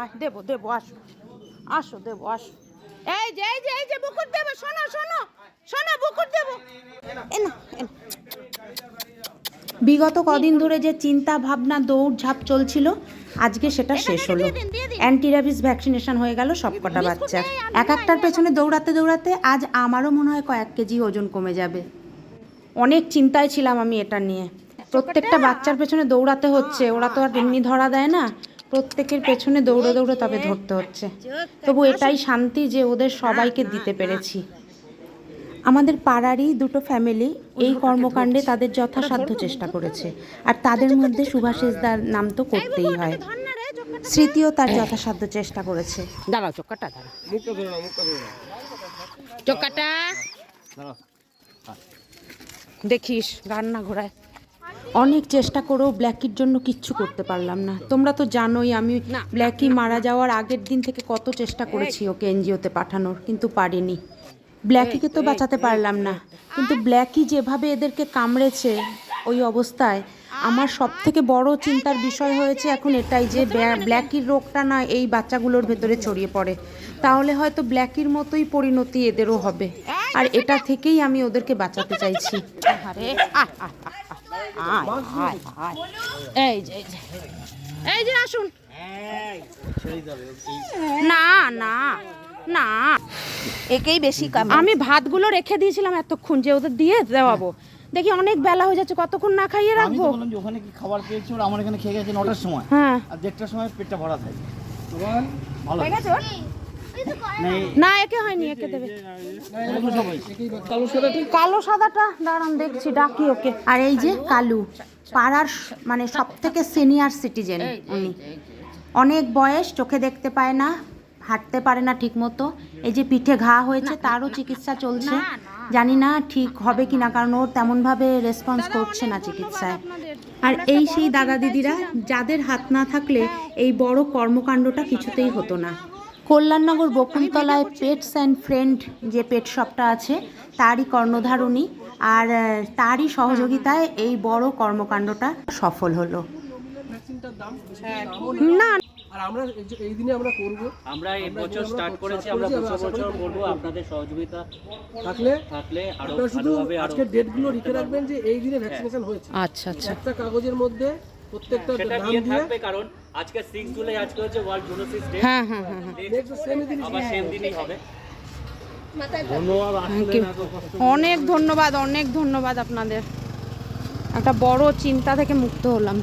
আয় দেবো দেবো আসো। আসো দেবো আসো। এই যে এই যে এই যে বুকুর দেবো শোনো শোনো শোনো বুকুর দেবো। বিগত কদিন ধরে যে চিন্তা ভাবনা দৌড় ঝাঁপ চলছিল আজকে সেটা শেষ হলো। অ্যান্টি র্যাবিস ভ্যাকসিনেশন হয়ে গেল সবকটা বাচ্চার এক একটার পেছনে দৌড়াতে দৌড়াতে আজ আমারও মনে হয় কয়েক কেজি ওজন কমে যাবে। অনেক চিন্তায় ছিলাম আমি এটা নিয়ে। প্রত্যেকটা বাচ্চার পেছনে দৌড়াতে হচ্ছে ওরা তো আর এমনি ধরা দেয় না। প্রত্যেকের পেছনে দৌড়ে দৌড়ে তবে ধরতে হচ্ছে। তবু এটাই শান্তি যে ওদের সবাইকে দিতে পেরেছি। আমাদের পাড়ারই দুটো ফ্যামিলি এই কর্মকাণ্ডে তাদের যথাসাধ্য চেষ্টা করেছে। আর তাদের মধ্যে সুভাষিসদার নাম তো করতেই হয়। স্মৃতিও তার যথাসাধ্য চেষ্টা করেছে। দাঁড়াও চোখটা চোখটা দেখিস রান্না ঘোড়ায় অনেক চেষ্টা করেও ব্ল্যাকির জন্য কিচ্ছু করতে পারলাম না। তোমরা তো জানোই আমি ব্ল্যাকি মারা যাওয়ার আগের দিন থেকে কত চেষ্টা করেছি ওকে এনজিওতে পাঠানোর কিন্তু পারিনি। ব্ল্যাকিকে তো বাঁচাতে পারলাম না। কিন্তু ব্ল্যাকি যেভাবে এদেরকে কামড়েছে ওই অবস্থায় আমার সব থেকে বড় চিন্তার বিষয় হয়েছে এখন এটাই যে ব্ল্যাকির রোগটা না এই বাচ্চাগুলোর ভেতরে ছড়িয়ে পড়ে। তাহলে হয়তো ব্ল্যাকির মতোই পরিণতি এদেরও হবে। আর এটা থেকেই আমি ওদেরকে বাঁচাতে চাইছি। আরে এই যে এই যে এই যে আসুন না না না একেই বেশি কাম আমি ভাতগুলো রেখে দিয়েছিলাম এতক্ষণ যে ওদের দিয়ে দেওয়াবো। দেখি অনেক বেলা হয়ে যাচ্ছে কতক্ষণ না খাইয়ে রাখব? বললাম ওখানে কি খাবার পেয়েছি ওরা আমার এখানে খেয়ে গেছে নটার সময়। হ্যাঁ। আর দেড়টার সময় পেটটা ভরা থাকে। ভালো। নেই না হয়নি। কালো সাদাটা, দাঁড়ান, দেখছি, ডাকি ওকে। আর এই যে কালু, পাড়ার মানে সব থেকে সিনিয়র সিটিজেন উনি। অনেক বয়স, চোখে দেখতে পায় না, হাঁটতে পারে না ঠিক মতো এই যে পিঠে ঘা হয়েছে, তারও চিকিৎসা চলছে। জানি না ঠিক হবে কি না কারণ ও তেমনভাবে রেসপন্স করছে না চিকিৎসায়। আর এই সেই দাদা দিদিরা, যাদের হাত না থাকলে এই বড় কর্মকাণ্ডটা কিছুতেই হতো না। কল্যাণনগর বকুলতলায় পেটস অ্যান্ড ফ্রেন্ড যে পেট শপটা আছে তারই কর্ণধারণী আর তারই সহযোগিতায় এই বড় কর্মকাণ্ডটা সফল হলো। না। আর আমরা এই দিনে আমরা করব। আমরা এই বছর স্টার্ট করেছি আমরা বছর বছর করব আপনাদের সহযোগিতা থাকলে থাকলে আরও শুধু আজকের ডেটগুলো লিখে রাখবেন যে এই দিনে ভ্যাকসিনেশন হয়েছে। আচ্ছা আচ্ছা। একটা কাগজের মধ্যে প্রত্যেকটা দাম দিয়ে কারণ আজকে 6 জুলাই আজকে হচ্ছে ওয়ার্ল্ড জুনোসিস ডে হ্যাঁ হ্যাঁ হ্যাঁ হ্যাঁ। সেম আবার সেম দিনই হবে। অনেক ধন্যবাদ অনেক ধন্যবাদ আপনাদের। একটা বড় চিন্তা থেকে মুক্ত হলাম।